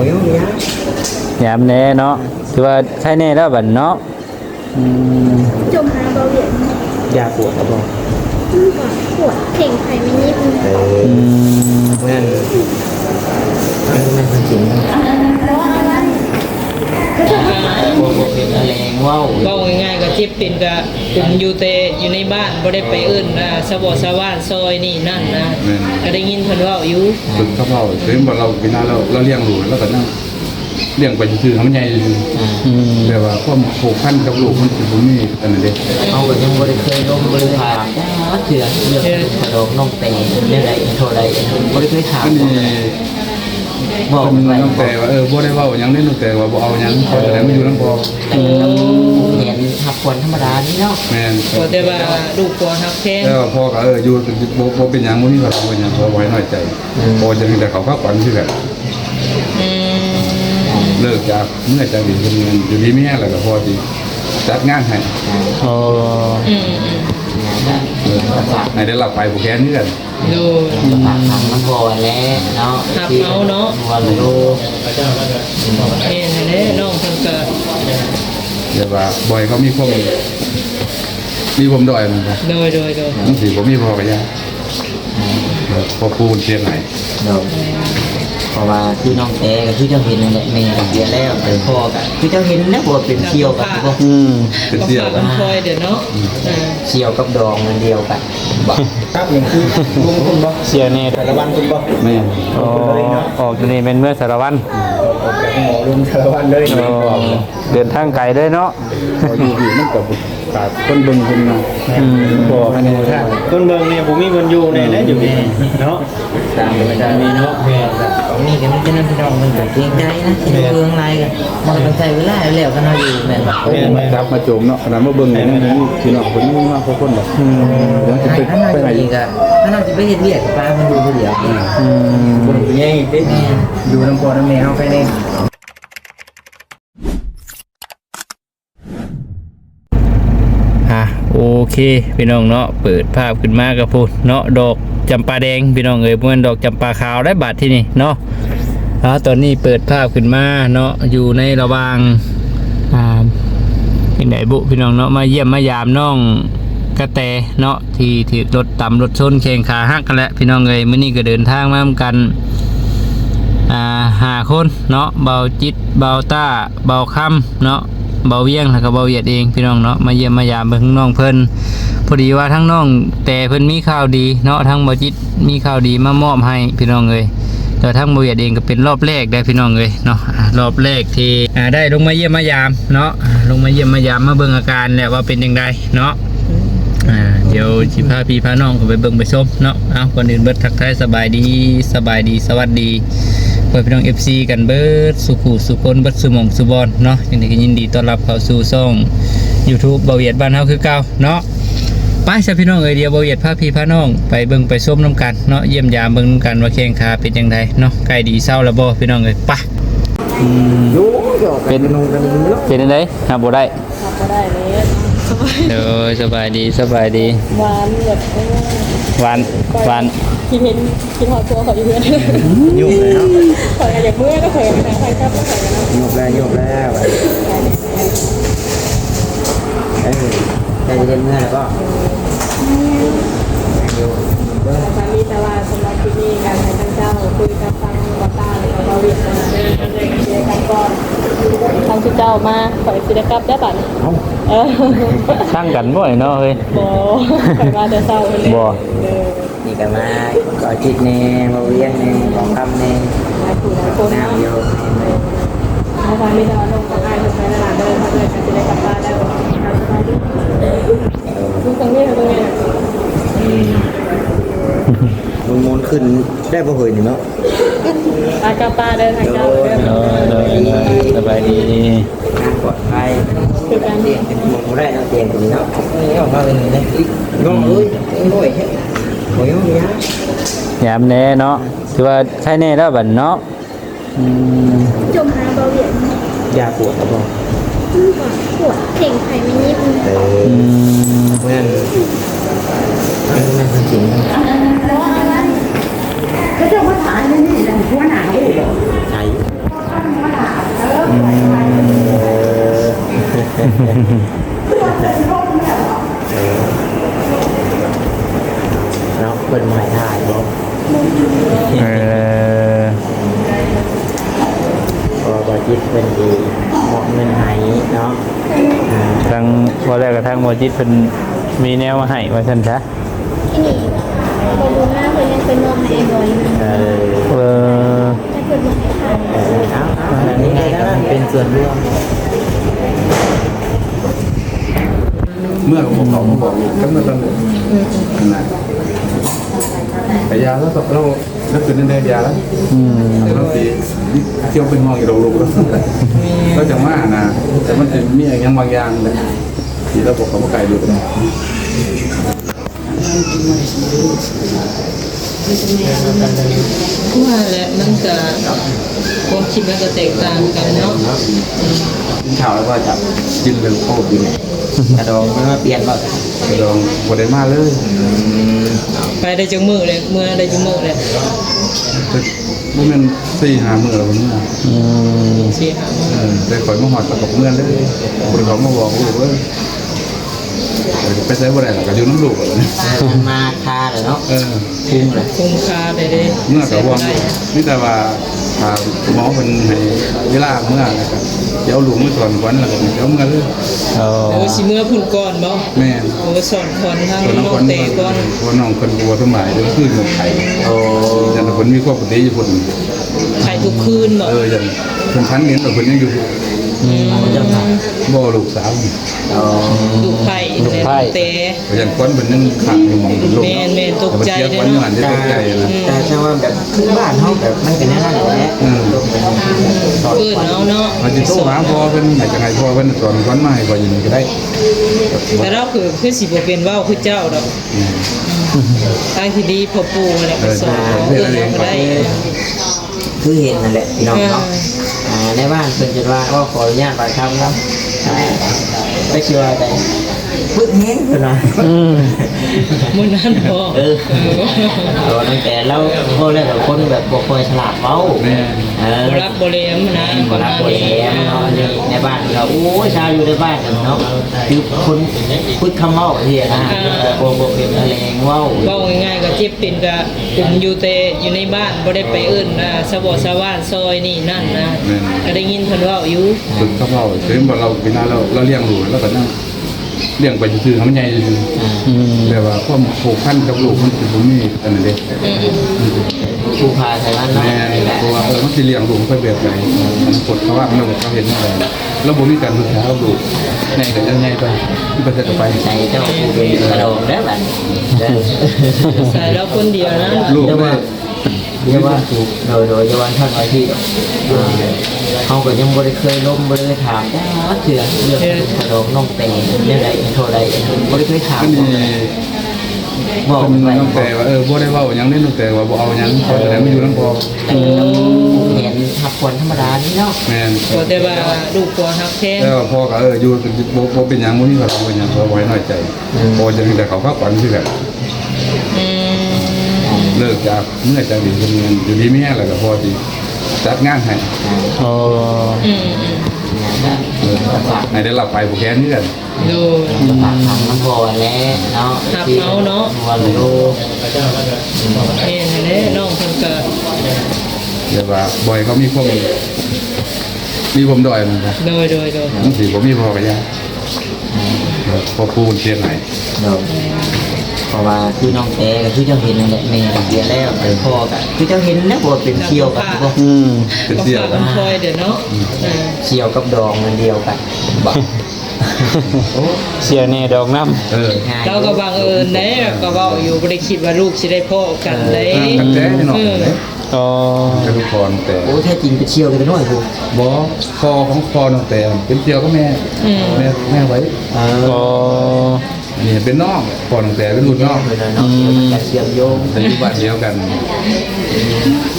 บ่ยุ่งยากยามแน่เนาะถือว่าใช่แน่แล้วบัดเนาะอืมจมหาเบาเหรียญยาปวดก็บ่ก่อนปวดเข่งไข่ไม่ยิบเอออืมงั้นอันนั้นมันจริงบ่บ่ เป็นอะไรว้าวเว้าง่ายๆก็เจ็บเป็นก็คุมอยู่แต่อยู่ในบ้านบ่ได้ไปเอิ้นอ่าสะบอสะว่านซอยนี่นั่นนะก็ได้ยินเพิ่นเว้าอยู่ฝึกเขาเล่าถึงว่าเรากินน้าเราเราเลี้ยงลูกแล้วก็นั่งเลี้ยงไปซื่อๆให้มันใหญ่ซื่ออืมๆแต่ว่าความผูกพันกับลูกมันสิบ่มีอันนั้นเด้เอาก็ยังบ่ได้เคยลงบ่ได้ถามจ้าเถื่อเรื่องขนมน้องเตงเรื่องใดโทรใดบ่ได้เคยถามก็นี่ บอกมันไปน้องแต่ว่าเออบ่ได้เว้าหยังเล่นน้องแต่ว่าบ่เอาหยังพอแต่ไม่อยู่นำพอเห็นทับคนธรรมดานี่เนาะแม่นก็แต่ว่าลูกกลัวฮักแท้งแล้วพ่อก็เอออยู่บ่บ่เป็นหยังบ่มีว่าบ่หยังพอไว้น้อยใจพอจะมีแต่เขาเข้าฝันคือกันอืมเลิกจากเมื่อจากดีเพิ่นอยู่ที่แม่แล้วก็พอสิจัดงานให้โอ้อืม อืมเออให้ได้รับไปผู้แค้นนี่กันดูฝากทางมันพอแล้วเนาะหับเอาเนาะวันโลเห็นแน่น้องเพิ่นก็เดี๋ยวว่าบ่อยเขามีความมีความด้อยมันครับโดยโดยโดยมันสิบ่มีพอกันยาพอปูนเสียงไหน เนาะเพราะว่าคือน้องเตก็คือเจ้าเห็นนั่นแหละแม่กับเดียแล้วแต่พ่อก็คือเจ้าเห็นนะว่าเป็นเชี่ยวกับพวกอืมเป็นบ่เสียฝาวกกันคอยเดี๋ยวเนาะอ่าเชี่ยวกับดองมันเดียวกันบอกครับอย่างคือลุงคุณบ่เสียแน่สารวันคุณบ่แม่โอ้ออกตัวนี้เป็นเมื่อสารวัตรออกจากหมอลุงสารวันเลยโอ้เดินทางไกลด้วยเนาะ พออยู่ๆมันก็ขาดคนเบิ่งคนมาอืมพอให้ในท่าคนเมืองเนี่ยผมมีคนอยู่ในนั้นอยู่นี่เนาะตามไปได้มีเนาะของนี่กันจะนั่นพี่น้องมันก็เกรงใจนะที่เมืองไรกันมันก็ต้องใช้เวลาแล้วกันเนาะอยู่แม่นบ่โอ้มาจับมาโจมเนาะขนาดมาเบิ่งเนี่นี่พี่น้องคนนี้มากกว่าคนดอกเดี๋ยวจะไปไปไหนอีกอะท่านน่าจะไปเฮ็ดเวียกป้ามันดูผู้เดียวอืมคนเป็นยังอีกดิดูน้ำปอน้ำแมวไปนี่ อะโอ เคพี่น้องเนาะเปิดภาพขึ้นมากับพูดเนาะดอกจำปาแดงพี่น้องเอ้ยเมื่อนดอกจำปาขาวได้บาทที่นี่เนาะแล้วตอนนี้เปิดภาพขึ้นมาเนาะอยู่ในระหว่างอ่าที่ไหนบุพี่น้องเนาะมาเยี่ยมมายามน้องกระแตเนาะที่ที่รถต่ำรถชนแข่งขาหักกันแหละพี่น้องเอ้ยมื้อนี้ก็เดินทางมาเหมือนกันอ่าหาคนเนาะเบาจิตเบาต้าเบาคำเนาะ เบาเวียงแล้วก็เบาเหยียดเองพี่น้องเนาะมาเยี่ยมมายามเพิ่งน้องเพิ่นพอดีว่าทั้งน้องแต่เพิ่นมีข่าวดีเนาะทั้งบาจิตมีข่าวดีมามอบให้พี่น้องเลยแต่ทั้งเบาเหยียดเองก็เป็นรอบแรกได้พี่น้องเลยเนาะรอบแรกที่ได้ลงมาเยี่ยมมายามเนาะลงมาเยี่ยมมายามมาเบิ่งอาการแล้วว่าเป็นยังไงเนาะ อ่าเดี๋ยวชิพาพี่พาน้องเขาไปเบิ่งไปชมเนาะเอาก่อนอื่นเบิดทักทายสบายดีสบายดีสวัสดีเพื่อนพี่น้อง FC กันเบิดสุขุสุคนเบิดสุหมองสุบอลเนาะยังไงก็ยินดีต้อนรับเข้าสู่ช่อง YouTube เบาเหยียดบ้านเฮาคือเก่าเนาะไปซะพี่น้องเอ้ยเดี๋ยวเบาเหยียดพาพี่พาน้องไปเบิ่งไปชมน้ำกันเนาะเยี่ยมยามเบิ่งนำกันว่าแข้งขาเป็นจังไดเนาะใกล้ดีเศร้าแล้วบ่พี่น้องเอ้ยไปอืมรู้หยอกเป็นนงกันเนาะเป็นจังไดหาบ่ได้ก็ได้เลย สบายเด้อสบายดีสบายดีหวานแบบหวานหวานคิดเห็นคิดหอดตัวเขาอยู่เพื่อนยุ่งเลยเนาะข่อยกันอย่างเมื่อก็ข่อยกันนะใครก็ข่อยกันนะยุ่งแล้วยุ่งแล้วเออได้เรียนเมื่อแล้วก็สามีแต่ว่าสำหรับที่นี่การให้ทั้งเจ้าคุยกับทาง ทางที่เจ้ามาข่อยสิได้กลับได้บัดเออสร้างกันบ่อยเนาะเฮ้ยบ่ข่อยมาแต่เช้าเลยบ่เออนี่ก็มาก็จิตแน่มาเวียนแน่ของคำแน่หลายผู้หลายคนน้ำเนาะโยมเมื่อวานมีแต่ว่าลงกับอ้ายเพิ่นไปตลาดเดินมาเลยกันสิได้กลับบ้านแล้วเอาสบายดีลูกตรงนี้ตรงนี้มันมูนขึ้นได้บ่เหยนี่เนาะ อากาป้าเดินทางเจ้าเดินเออเออเออสบายดีน้ำปลอดภัยคือการเรียนมองได้เราเตียงตรงนี้เนาะนี่ออกมาเป็นอย่างนี้น้องเอ้ยโอ้ยโอ้ยยุ่งยายามแน่เนาะถือว่าใช่แน่แล้วบัดเนาะอืมจมหาเบาเหรียญยาปวดก็บ่ปวดเข่งไข่ไม่ยิบเอออืมงั้นอันนั้นจริง เจ้าภาษาในนี่นะหัวหนาวอีกเหรอใช่หัวหนาวเออเนาะเป็นหมายถ่ายบ่เออพอบอจิตเป็นดีเหมาะเงินหายเนาะทั้งพอแรกกับทั้งบอจิตเป็นมีแนวให้ว่าท่านคะ ที่นี่บรูหน้าเพิ่นยังเป็นมองให้บ่อยอยู่เออเออแต่เพิ่นบ่ให้ทานเออเอาเอาอันนี้ไงก็มันเป็นส่วนร่วม เมื่อผมเขาบอกก็เมื่อตอนนั้นแต่ยาแล้วเราเราคือนั่นได้ยาแล้วอืมแต่บางทีเที่ยวเป็นห้องอยู่โรงลูกแล้วก็จะมานะแต่มันจะมีอย่างบางอย่างเลยที่เราบอกเขาว่าไก่ดูนะ ว่าแหละมันก็ความคิดมันก็แตกต่างกันเนาะกินข้าวแล้วก็จับกินเร็วเข้ากินกระดองมันมาเปลี่ยนบ่ลองบได้มาเลย ไปได้จังมือเลยเมื่อได้จังมือเลยมันเป็นสี่หาเมื่อแล้วเมื่ออืมสิหามื้อเออแต่ข่อยมาหอดกับเมื่อเลยคนเขามาบอกลูกว่า ไปใช้บ่ได้หรอกก็อยู่น้ำลูกเลยมาคาเลยเนาะเออคุ้มเลยคุ้มค่าได้เด้เมื่อกับวางนี่แต่ว่าถ้าหมอเป็นให้เวลาเมื่อนะครับเดี๋ยวลูกมื่อก่อนวันแล้วก็เดี๋ยวเมื่อเลยโอ้โอ้สิเมื่อพุ่นก่อนบ่แม่โอ้สอนคอนทางตัวน้องน้อคงนเตก่อนตัวน้องคนบัวสมัยเดี๋ยวขึ้นกับไข่โอ้ยันคนมีความปกติอยู่คนไข่ทุกคืนบ่เออยันคนพันเงินแต่คนยังอยู่ เจ้าค่ะบ่ลูกสาวโอ้ลูกไผ่เนี่ยเตยันคนเป็นยังขาดอยู่มองลูกแม่นแม่นตกใจเทียบเด้วันเนาะหันจะตกใจนะแต่ใช่ว่าแบบคือบ้านเฮาแบบมันเป็นแนวนั้นแหละอืมเอิ้นเอาเนาะมันจะโทรหาพ่อเพิ่นให้จังไห้พ่อเพิ่นสอนวันมาให้พ่อยินก็ได้แต่เราคือคือสิบ่เป็นเว้าคือเจ้าดอกทางที่ดีพ่อปู่เนี่ยก็สอนเอิ้นเอาก็ได้คือเห็นนั่นแหละพี่น้องเนาะอ่า ในบ้านเพิ่นจะว่าก็ขออนุญาตไปคำเนาะอ่าไปคิดว่าได้ พึ่งเห็นเพิ่นว่าอืมมือนั้นพอเออตัวตั้งแต่เราพวกแรกกับคนแบบบ่ค่อยฉลาดเว้าเออบ่รักบ่เลี้ยงนะบ่รักบ่แหลมเนาะในบ้านเราโอ้ยชาวอยู่ในบ้านเนาะคือคนพูดคำเว้าที่นะบ่บ่เป็นแรเว้าเว้าง่ายๆก็เจ็บเป็นก็คุมอยู่แต่อยู่ในบ้านบ่ได้ไปเอิ้นอ่าสะบอสะว่านซอยนี่นั่นนะก็ได้ยินเพิ่นเว้าอยู่ฝึกเขาเล่าถึงบ่เราเป็นเราเราเลี้ยงลูกแล้วก็นั่ง เลี้ยงไปซื่อๆมันใหญ่ซื่ออืมแต่ว่าความผูกพันกับลูกมันสิบ่มีอันนั้นเด้ผู้พาไทยบ้านเนาะแม่เพราะว่าเออมันสิเลี้ยงลูกไปแบบไหนมันกดเขาว่ามันเขาเห็นอะไรแล้วบ่มีการศึกษาลูกใหญ่ก็จะใหญ่ไปที่ประเทศต่อไปใจเจ้าผู้เป็นกระโดดแล้วบัดเด้อใส่เราคนเดียวนะลูกเรียกไม่ว่า เรียกว่าโดยโดยยวันท่านไว้ที่เขาก็ยังบ่ได้เคยล้มบ่ได้ถามเถื่อเรื่องกระโดดน้องเตงเรื่องใดโทรใดบ่ได้เคยถามบอกนไปน้องแต่ว่าเออบ่ได้เว้าหยังเล่นน้องแต่ว่าบ่เอาหยังพอแต่ไม่อยู่นำพอเห็นทับคนธรรมดานี่เนาะแม่นแต่ว่าลูกผัวฮักแท้งแล้วพ่อก็เอออยู่บ่บ่เป็นหยังบ่มีความเป็นหยังบ่ไว้น้อยใจพอจะแต่เขาพักผ่อนคือกันอืม เลิกจากเมื่อจากดีคนเงินอยู่ดีแม่แล้วก็พอดีจัดงานให้โอ้อืมอืมเออให้ได้รับไปผู้แค้นนี่กันดู ฝากทำน้ำพอแล้วเนาะวันโลเห็นแน่น้องเพิ่นก็เดี๋ยวว่าบ่อยเขามีความมีผมด้อยมันครับโดยโดยโดย บางทีผมมีพอกับยาพอปูนเสียไหน เนาะ เพราะว่าคือน้องแต่ก็คือเจ้าเห็นนั่นแหละแม่เสียแล้วแต่พ่อก็คือเจ้าเห็นนะบ่เป็นเชี่ยวกับบ่อืมเป็นก็เสี้ยวฝากกันคอยเดี๋ยวเนาะอ่าเชี่ยวกับดองมันเดียวกันบ่โอ้เสียแน่ดอกน้เออง่ายเราก็บังเอิญได้ก็เว้าอยู่บ่ได้คิดว่าลูกสิได้พ่อกันได้กันแท้ให้หน่อยำอ๋อกระดูกคอนแต่โอ้แท้จริงเป็นเชี่ยวกันน้อยกูบอคอของคอน้องแต่เป็นเสี้ยวก็แม่แม่แม่ไว้เอออ๋อ นี่เป็นน้องคอนตั้งแต่เป็นรุ่นน้องเพิ่นน่ะเนาะเชี่ยวกันเชื่อมโยงแต่อยู่บ้านเดียวกัน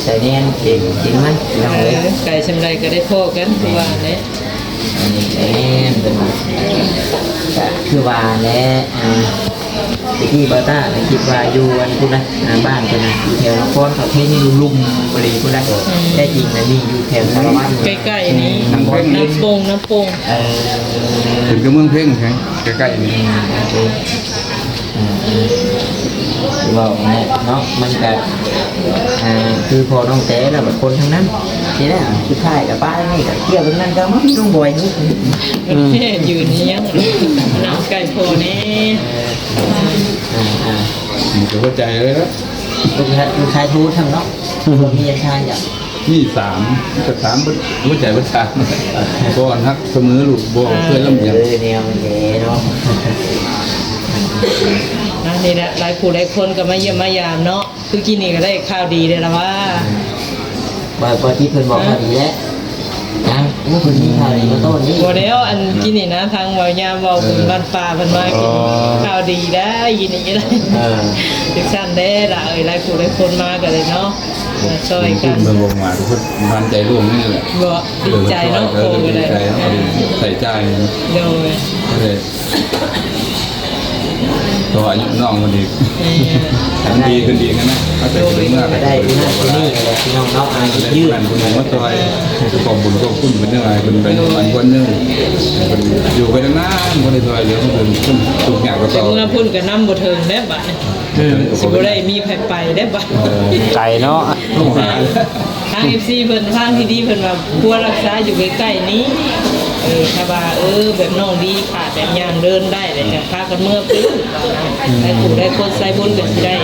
แต่แน่นเก่งจริงมั้ยน้องเอเอ้ยไก่ชำไรก็ได้พ่อกันคือว่าเนี่ยอันนี้แน่นเป็นคือว่าแหละ อ่าที่บาต้าในคิดว่าอยู่วันพุธนะอ่าบ้านเป็นนะอยู่แถวนครเขาเทนี่อยู่ลุ่มบริพุธนะแต่จริงนะนี่อยู่แถวสารวัตรใกล้ๆนี้น้ำโป่งน้ำโป่งเออถึงกับเมืองเพ่งใช่ใกล้ๆนี่ ว่าเนี่ยเนาะมันก็อ่าคือพอน้องเต้แล้วแบบคนทั้งนั้นนี่แหละคือค่ายกับป้านี่กับเที่ยวทั้งนั้นก็มันต้องบ่อยนี่แค่ยืนเนี้ยน้ำไก่โพนี่อ่าอ่ามันก็เข้าใจเลยนะลูกชายลูกชายทูทั้งเนาะมีชายอย่างนี่สามก็สามหัวใจประชาก่อนฮักเสมอลูกบ่เคยลำเอเอียงอแนวมันเด้เนาะ นะนี่แหละหลายผู้หลายคนก็มาเยี่ยมมายามเนาะคือกินนี่ก็ได้ข้าวดีเลยละว่าบ่บ่ที่เพิ่นบอกว่าดีแล้วนะโอ้เพิ่นมีข่าวดีมาต้นนี่บ่แล้วอันกินนี่นะทางเว้ายามเว้าบุญบ้านป่าเพิ่นมากินข้าวดีได้ยินนี่ก็ได้เออจักซั่นเด้ล่ะเอ้ยหลายผู้หลายคนมาก็เลยเนาะมาช่วยกัขึ้นนเมืองลงมาทุกคนทานใจร่วมนี่แหละบ่ดีใจเนาะเอโคอก็ดีได้ใจเอาใส่ใจโดย เลยตัวอายุน้องคนดีเอ่อทำดีขึ้นดีกันนะเขาจะถึงเมื่อไหร่ได้ที่นั่นที่นี่อะไรพี่น้องเนาอายืยืดกันคนหนึ่งว่าซอยขอบบุญขอบคุณเป็นยังไงเป็นเป็นอันคนนึงเป็นอยู่ไปนานๆคนในซอยเหลือคนอื่นขึ้นทุกอย่างก็ต่ต่อเมื่อพุ่นก็นำบ่ถึงแด้บัดสิบได้มีไผไปได้บัดไก่เนาะทาง FC เพิ่นทางที่ดีเพิ่นว่าควรักษาอยู่ใกล้ๆนี้ เออถ้าว่าเออแบบน้องดีขาดแบบย่างเดินได้แต่จะพากันเมื่อปื้อได้ผู้ได้คนใส่บุญก็สิได้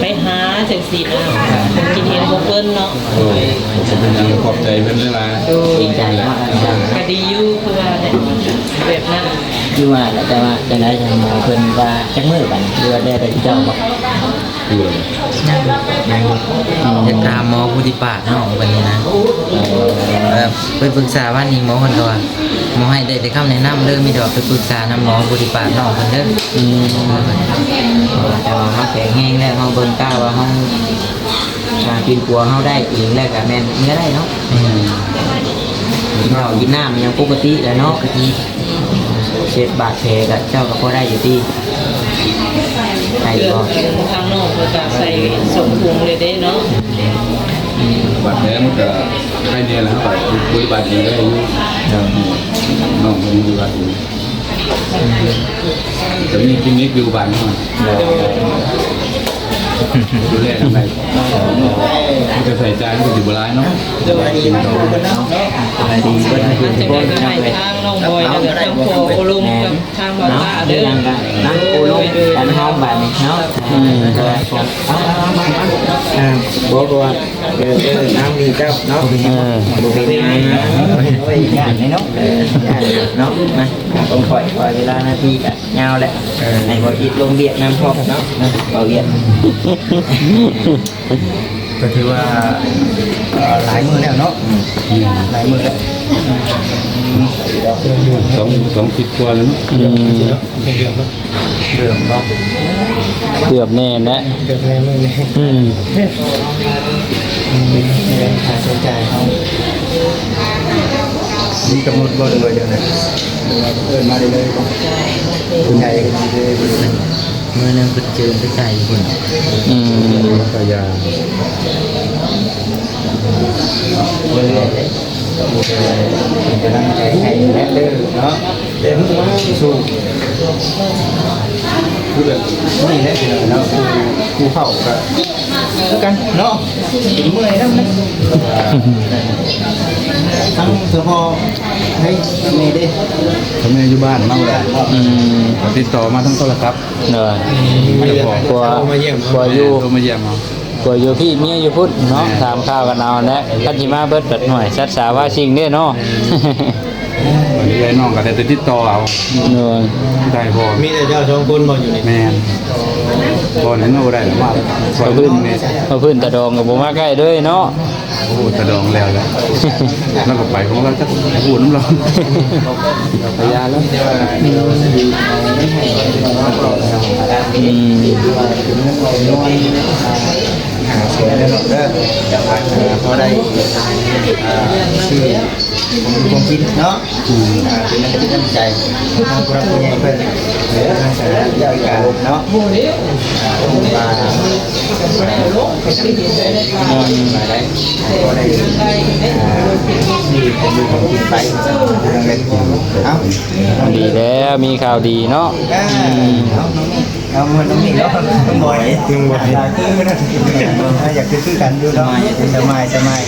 ไปหาจังซี่นะผมกินเห็นพวกเพิ่นเนาะโอ้ผมเป็นยังขอบใจเพื่อนเวลาโดยดีใจมากจังก็ดีอยู่คือว่าเนี่ยแบบนั้นคือว่าแต่ว่าจะได้ทางหมอเพิ่นว่าจักมื้อบัดนี้หรือว่าได้ไปเจ้าบ่ คือจะตามหมอผู้ที่ปากน้องวันนี้นะเออไปปรึกษาว่านี่หมอคนก็ว่าหมอให้ได้แต่คำแนะนำเด้อมีดอกไปปรึกษานำหมอผู้ที่ปากน้องคนเด้ออืมแต่ว่าเฮาแข็งแรงแล้วเฮาเบิ่งกล้าว่าเฮาอ่ากินปัวเฮาได้เองแล้วก็แม่นเนื้อได้เนาะอืมกินข้าวกินน้ำยังปกติแล้วเนาะเช็ดบาดแผลก็เจ้าก็พอได้อยู่ที่ ใช่ก่อบ่นทางนอกเพื่อจะใส่สมพุงเลยได้เนาะบาดแผลมันก็ให้เนี่ยแหละครับบริบาดเองก็ได้น้องคนนี้บริบาดเองแต่มีคลินิกอยู่บ้านหน่อยดูแลทำไมจะใส่ใจมันก็อยู่บนร้ายเนาะ บายดีเบิ่งให้อันทุจะกคได้นก็นะให้เว้ยทางน้องบอยแล้วก็ทางพ่อโอลุมกับทางบอลเนาะตาเรื่เด้อองกันนั่งกูลงกันห้องบัดนี้เนาะอืมเอาเอาเอามาอ่าบ่บ่เออเออน้ำดีเจ้าเนาะเออบ่เป็นไงนะโอ้ยย่านเนาะเออย่านเนาะมาต้องคอยคอยเวลานาทีก็ยาวแหละให้บ่คิดลงเบียดน้ำพอกเนาะบ่เบียด ก็ถือว่าหลายมือแล้วเนาะหลายมือแล้วสองสองสิบกว่าแล้วเนาะอืมเรื่องเนาะเกือบแน่นะอืมค่าใช้จ่ายเขามีกำหนดบ่เลยเดี๋ยวนะเอิ้นมาได้เลยคุณใหญ่ก็ดีเลย มือหนึงก็เจอไปไกลคนอืมพยาเรื่อยๆเลยเป็นกำลังใจให้และเด้อเนาะเต็มสู้ คือแบบนี่แหละเนาะกูเข้าก็คือกันเนาะเมื่อยแล้วนะทั้งเฉพาะให้นี่ดิทำไมอยู่บ้านเมาแล้วอืมติดต่อมาทั้งโทรศัพท์เนอะไม่ได้บอกกลัวกลัวอยู่โทรมาเยี่ยมเอากลัวอยู่พี่เมียอยู่พุ่นเนาะถามข้าวกันเอาแนะคันสิมาเบิดเปิดหน่อยชัดสาว่าสิ่งเด้เนาะ วันนี้ไอ้น้องก็ได้แต่ติดต่อเอาเนอะได้พอมีแต่เจ้าสองคนบ่อยู่นี่แม่นพอนั้นเอาได้หรือว่าคอยเอาพึ่พื้งนนี่เอาพื้นตะดองกับบ่มาใกล้เด้ยเนาะโอ้โหตะดองแล้วแล้วแล้วก็ไปของเราจะพูดน้ำร้อนพยาแล้วอืม หาเสียแล้วเนาะเด้อจะมาะได้อ่าชื่อผมคงกินเนาะเป็นนักจิตน้ำใจของทางพรับผู้ใหญ่เพิ่นเด้อทางสาธารยาวิการเนาะอ่ามามาได้ก็ได้อ่าชื่อ ผมดูของกินไปทางเงินเอ้าดีแล้วมีข่าวดีเนาะอ่าเอาเอามันต้องมีเนาะต้องบ่อยต้องบ่อยอยากคือนะอยากคือคือกันอยู่เนาะสบายสบาย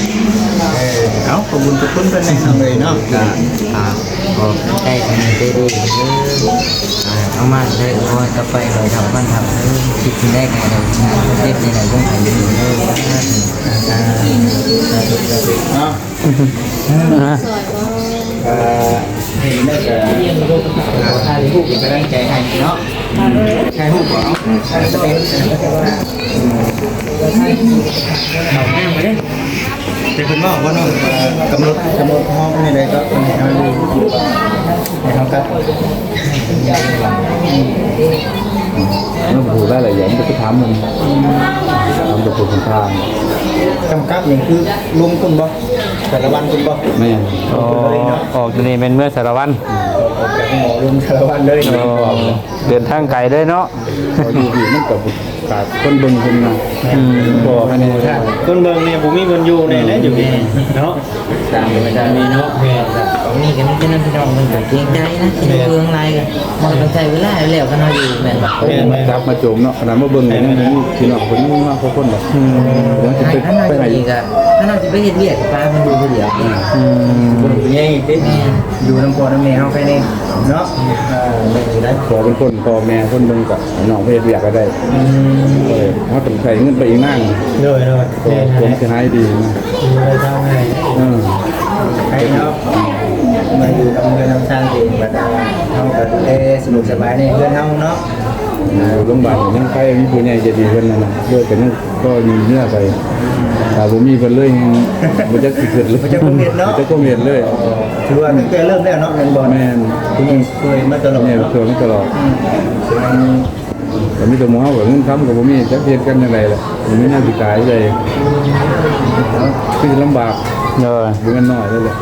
เออเอาขอบคุณทุกคนเป็นแรงเลยเนาะก็อ่าขอได้ทำได้ดีเออาเอามาเลยโอ้ยก็ไปเลยทำมันทำเออคิดที่แรกไงเราทำงานเรียบในไหนต้องถ่ายอยู่เลยเนาะเออเห็นได้แต่ถ่ายรูปเป็นกำลังใจให้เนาะถ่ายรูปเหรอถ่ายสเปนเอาแม่มาดิเป็นคนบอกว่าน้องกำหนดกำหนดห้องนี่เลยก็คนให้ทำดีให้ทำครับน้องผูได้หลายอย่างจะไปถามมันทำกับคนทางกำกับนี่คือลุงคุณบ่แต่ละวันคุณบ่แม่โอ้ออกอยู่นี่เป็นเมื่อสารวันออกจากหมอลุงแต่ละวันเลยโอ้เดินทางไกลเลยเนาะพออยู่ดีมันกับ ขาดคนเบิ่งคนมาอืมบอกให้ในท่าคนเบิ่งเนี่ยผมมีคนอยู่ในนั้นอยู่นี่เนาะตามไม่ได้มีเนาะมีกันที่นั่นที่น้องมันก็เกรงใจนะที่เพื่องไรกันมันต้องใช้เวลาแล้วก็นอนอยู่แม่นบ่มาจับมาโจมเนาะขนาดมาเบิ่งอย่างนี้พี่น้องคนนี้มากพอคนหรอกเดี๋ยวจะไปถ้าเราไปจะไหนอีกอะถ้าเราจะไปเฮ็ดเวียกกับป้ามันดูผู้เดียวอืมคนผู้ใหญ่ติอยู่น้ำพอน้ำแม่เฮาไปนี่เนาะเออไม่ได้ขอเป็นคนพ่อแม่คนเบิ่งกับน้องเพศเบียกก็ได้เลยถ้าต้องใส่เงินไปอีกนั่งเลยเลยก็ผมจะให้ดีนะเลยทำไงเออใครเนาะมาอยู่ทำเงินทำสร้างเองบัดนี้เฮาก็ได้สนุกสบายในเพื่อนเฮาเนาะโรงพยาบาลยังใครมีผู้ใหญ่จะดีเพิ่นนั่นน่ะด้วยกันก็มีเนื้อไปถ้าบ่มีเพิ่นเลยบ่จักสิเกิดเลยมันจะคงเห็นเนาะจะคงเห็นเลยถือว่าตั้งแต่เริ่มแล้วเนาะแม่นบ่แม่นคุณเคยมาตลอดแม่ชวนมาตลอด แต่มีแต่หมอแบบเงินค้ำกับบ่มีจักเฮ็ดกันจังไดล่ะมันไม่น่าสิตายเลยคือลำบากเลยบ่เงินน้อยเลยแหละ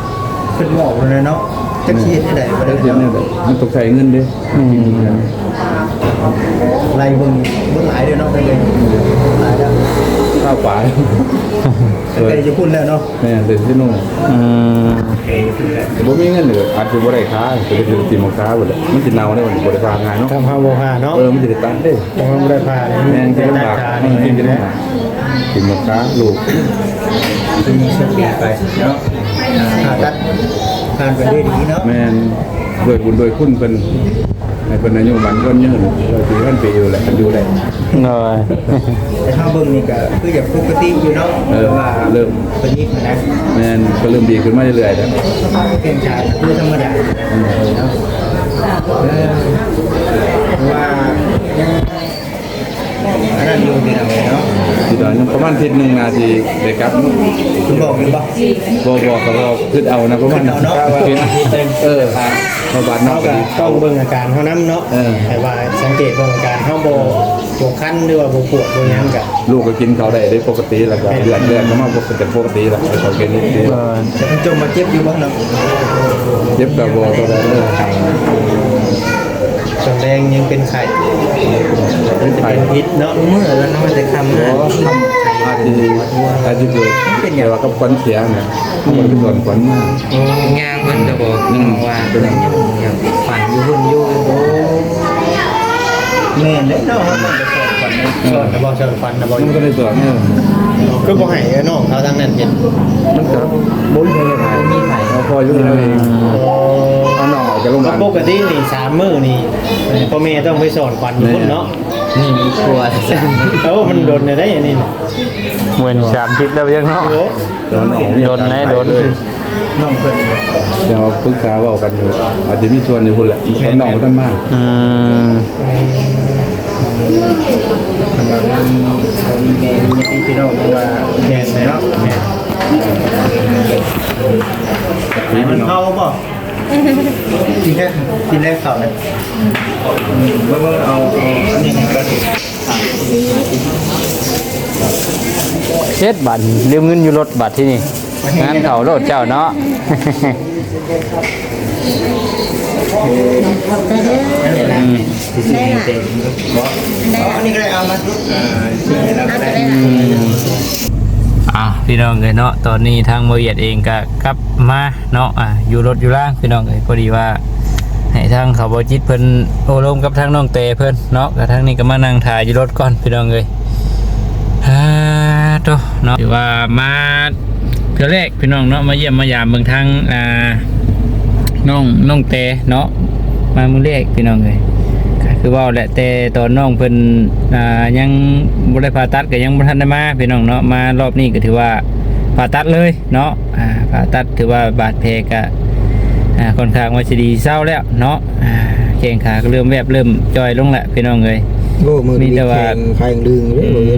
ขึ้นหมอกเลยเนาะจักสิเฮ็ดได้บ่จัได้กเฮ็ดเนี่ยเนาะมันต้องใช้เงินเด้อืมไล่เบิ่งเบิ่งหลายเด้อเนาะไปเลยหลายแล้ว ข้าวปลาตั้งแต่จะพูดแล้วเนาะแม่เป็นที่นู่นอืมบ่มีเงินเหลืออาจจะบ่ได้ค้าจะได้สิมาค้าบ่ได้มันสิเน่าได้มันบ่ได้พางานเนาะทำพาโมหะเนาะเออมันจะได้ตัดเด้ผมไม่ได้พาเลยแม่งจะลำบากการมันนี่กินจะลำบากกินมาค้าลูกจะมีเสียปีไปเนาะผ่าตัดผ่านไปได้ดีเนาะแม่นด้วยบุญด้วยคุณเพิ่น ให้เพิ่นอายุมันเพิ่นยืนเราสิเพิ่นไปอยู่แหละดูแลเลยแต่ถ้าเบิ่งนี่ก็คืออย่างปกติอยู่เนาะเออว่าเริ่มเป็นนิดนะแม่นก็เริ่มดีขึ้นมาเรื่อยๆแล้วเพียงชาคือธรรมดาเนาะเออว่า อันนั้นอยู่ที่ไหนเนาะสิตอนยังประมาณทิตย์หนึ่งนาทีได้กลับคุณบอกหรือเปล่าบ่บอกก็บ่ขึ้นเอานะประมาณขึ้นเอาเนาะ ขึ้นเออเข้าบานนอเขากก็ต้องเบิ่งอาการเขาน้ำเนาะแต่ว่าสังเกตเบิ่งอาการเขาโบปวดขั้นหรือว่าโบปวดโบหยังกับลูกก็กินเขาได้ได้ปกติแล้วก็เดือนเดือนก็มาปกติปกติแล้วเขาเกินนี่ดียแต่มันจมมาเจ็บอยู่บ้างเนาะเจ็บกับบ่ตัวใดเลย ส่วนแดงยังเป็นไข่เป็นไผเป็นพิษเนาะเมื่อแล้วน้องมันจะคำนะอาทิอาทิเกิดแต่ว่ากับควันเสียเนี่ยมันเป็นส่วนควันมากงางมันจะบอกน้องว่าเป็นยังอย่างฝันอยู่หุ่นอยู่โอ้แม่นเด้เนาะมันจะสอนก่อนนะสอนนะบอสอนฟันนะบอมันก็ได้ตัวเนี่ย คือบ่ให้น้องเขาทางนั้นเห็นมันก็บุ้ยเลยไงมีไผ่เราพออยู่เราเองเอาน้องออกจากโรงพยาบาลปกตินี่สามมื้อนี่พ่อแม่ต้องไปสอนฟันทุกคนเนาะนี่มีครัวสามเอ้ามันโดนได้อันนี้เหมือนสามทิศแล้วยังเนาะโอ้ตอนน้องโดนไหนโดนน้องเพิ่นเดี๋ยวปรึกษาว่ากันอยู่อาจจะมีส่วนอยู่คนแหละตอนน้องท่านมากอืม สำหรับมันเขามีแม่มีพี่พี่น้องเพราะว่าแม่นเนาะแม่นนี่มันน้องเข้าป่ะกินแค่กินแรกเข่าเนี่ยเมื่อเมื่อเอาเอาอันนี้ก็ถูกเช็ดบัตรลืมเงินอยู่รถบัตรที่นี่งานเขาโลดเจ้าเนาะ อืมอันนี้ก็ได้เอามาทุกอะพี่น้องเลยเนาะตอนนี้ทางบริษัทเองก็กลับมาเนาะอะอยู่รถอยู่ล่างพี่น้องเลยพอดีว่าให้ทางเขาบอจิตเพิ่นโอ้ลมกับทางน้องเตเพิ่นเนาะกับทางนี้ก็มานั่งถ่ายอยู่รถก่อนพี่น้องเลยฮ่าโตเนาะถือว่ามาเทื่อแรกพี่น้องเนาะมาเยี่ยมมายามเมืองทางอ่า น้องน้องเตเนาะมามือแรกพี่น้องเลยก็คือว่าแหละแต่ตอนน้องเพิ่นอ่ายังบ่ได้ผ่าตัดก็ยังบ่ทันได้มาพี่น้องเนาะมารอบนี้ก็ถือว่าผ่าตัดเลยเนาะอ่าผ่าตัดถือว่าบาดแผลก็อ่าค่อนข้างว่าสิดีเศร้าแล้วเนาะอ่าแข้งขาก็เริ่มแวบเริ่มจอยลงแล้วพี่น้องเลยโอ้มือมีแต่ว่าใครยังดึงเลยบอกเลย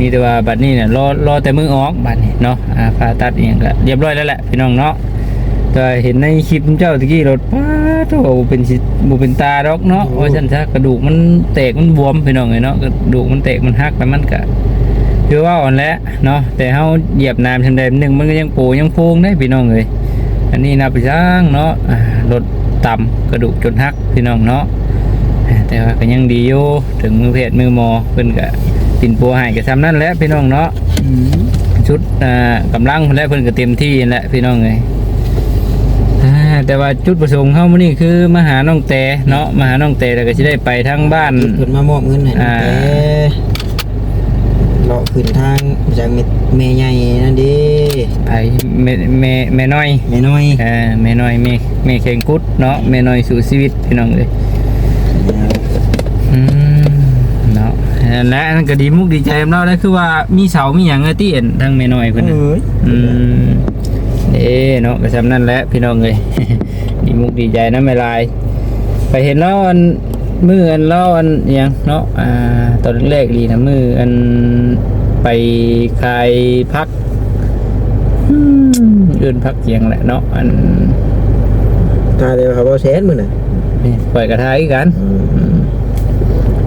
มีแต่ว่าบัดนี้เนี่ยรอรอแต่มือออกบัดนี้เนาะอ่าผ่าตัดอหย่างก็เรียบร้อยแล้วแหละพี่น้องเนาะ แต่เห็นในคลิปเจ้าตะกี้รถป้าโถเป็นสิบ่เป็นตาดอกเนาะว่าฉันซะกระดูกมันแตกมันบวมพี่น้องเอ้ยเนาะกระดูกมันแตกมันหักแล้วมันก็คือว่าอ่อนแล้วเนาะแต่เฮาเหยียบน้ำทันใดหนึงมันก็ยังโปยังโพงได้พี่น้องเอ้ยอันนี้นับไปจ้างเนาะอ่ารถต่ำกระดูกจนหักพี่น้องเนาะแต่ว่าก็ยังดีอยู่ถึงมือเพจมือหมอเพิ่นก็ปิ่นปัวให้ก็ซ้ำนั่นแหละพี่น้องเนาะชุดอ่ากำลังเพิ่นแล้วเพิ่นก็เต็มที่นั่นแหละพี่น้องเอ้ยอ่า แต่ว่าจุดประสงค์เฮามื้อนี้คือมาหาน้องแต่เนาะมาหาน้องแต่แล้วก็สิได้ไปทางบ้านเพิ่นมามอบเงินให้อ่าแต่เลาะขึ้นทางจากเม็ดเมใหญ่นั่นดิไปแม่แม่แม่น้อยแม่น้อยเออแม่น้อยแม่แม่เข่งกุดเนาะแม่น้อยสู่ชีวิตพี่น้องเอ้ยอืมเนาะและอันนั้นก็ดีมุกดีใจของเราแล้วคือว่ามีเสามีหยังอะที่เห็นทางแม่น้อยเพิ่นน่ะเอ้ยอืม เอ๊เนาะก็ซำนั่นแหละพี่น้องเอ้ยดีมุกดีใจนะไม่ลาย ไปเห็นแล้วอันมืออันเล่าอันอิหยังเนาะอ่าตอนแรกๆดีนะมืออันไปคลายพักอืมเอื่นพักเสียงแหละเนาะอันตาเดียวเขาบ่แสนมื้อน่ะนี่ปล่อยกระทายกันอืม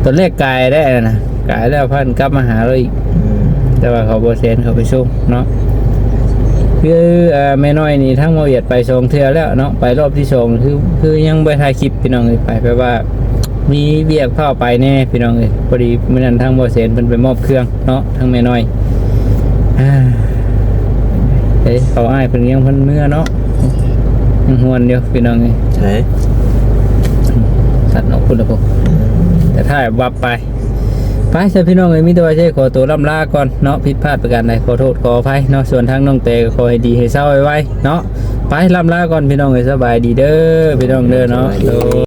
ตอนแรกกายได้แล้วนะกายแล้วพันกลับมาหาเราอีกอืมแต่ว่าเขาบอเซนเขาไปส่งเนาะ คือเอ่อแม่น้อยนี่ทั้งโมเอียดไปสองเทือแล้วเนาะไปรอบที่สองคือคือยังไปถ่ายคลิปพี่น้องเลยไปแปลว่า มีเบียกเข้าไปแน่พี่น้องเลยพอดีเมื่อนั้นทั้งบอเซนเป็นไปมอบเครื่องเนาะทั้งแม่น้อยอ่าเฮ้ยเขาอ้ายเพิ่นยังเพิ่นเมื่อเนาะยังหวนเดียวพี่น้องเลยใช่สัตว์นกคุณละพวกแต่ถ้าแบบวับไป ไปเสียพี่น้องเอ้ยมิตรวาใช่ขอตัวล่ำลาก่อนเนาะผิดพลาดประการใดขอโทษขออภัยเนาะส่วนทางน้องเตก็ขอให้ดีให้เศร้าไว้ไว้เนาะไปล่ำลาก่อนพี่น้องเอ้ยสบายดีเด้อพี่น้องเด้อเนาะ